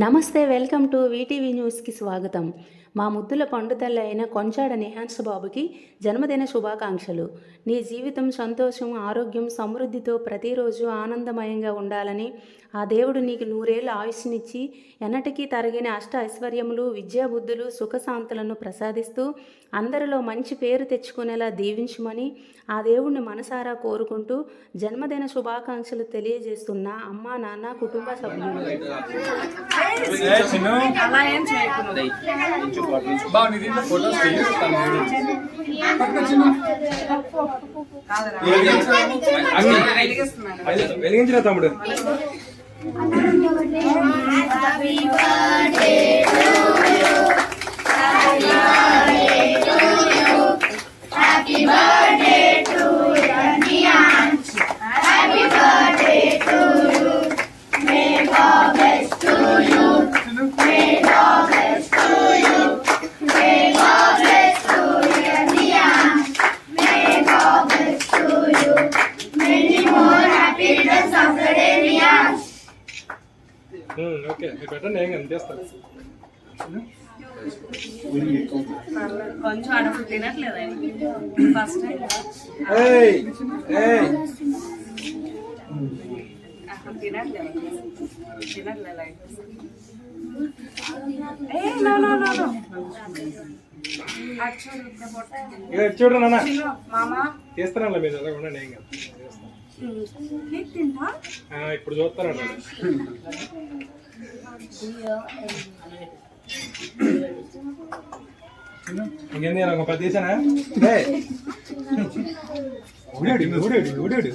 నమస్తే welcome to VTV న్యూస్కి స్వాగతం. మా ముద్దుల పండుతల్లి అయిన కొంచాడ నిహాన్స్ బాబుకి జన్మదిన శుభాకాంక్షలు. నీ జీవితం సంతోషం ఆరోగ్యం సమృద్ధితో ప్రతిరోజు ఆనందమయంగా ఉండాలని ఆ దేవుడు నీకు నూరేళ్ళు ఆయుష్నిచ్చి ఎన్నటికీ తరగిన అష్ట ఐశ్వర్యములు విద్యాబుద్ధులు సుఖశాంతులను ప్రసాదిస్తూ అందరిలో మంచి పేరు తెచ్చుకునేలా దీవించమని ఆ దేవుణ్ణి మనసారా కోరుకుంటూ జన్మదిన శుభాకాంక్షలు తెలియజేస్తున్న అమ్మా నాన్న కుటుంబ సభ్యులు. అలా ఏం చేయకూడదు బాగుంది దీంట్లో ఫోటోస్ తీయి, తను అన్ని వెలిగిస్తున్నాను వెలిగి- వెలిగించిన తమ్ముడు ఉమ్, ఓకే. మీరు పెట్టండి ఏం చేస్తాను కొంచెం తినట్లేదు ఫస్ట్ అక్కడ తినట్లేదు. తినట్లేదు చూడు నాన్న. మీరు అలా ఉండండి ఏం కాదు. ఇప్పుడు చూస్తానండి ఇంకేంది నాకు ఒక పది తీసానా? ఏయ్. ఊడాడు ఊడాడు ఊడాడు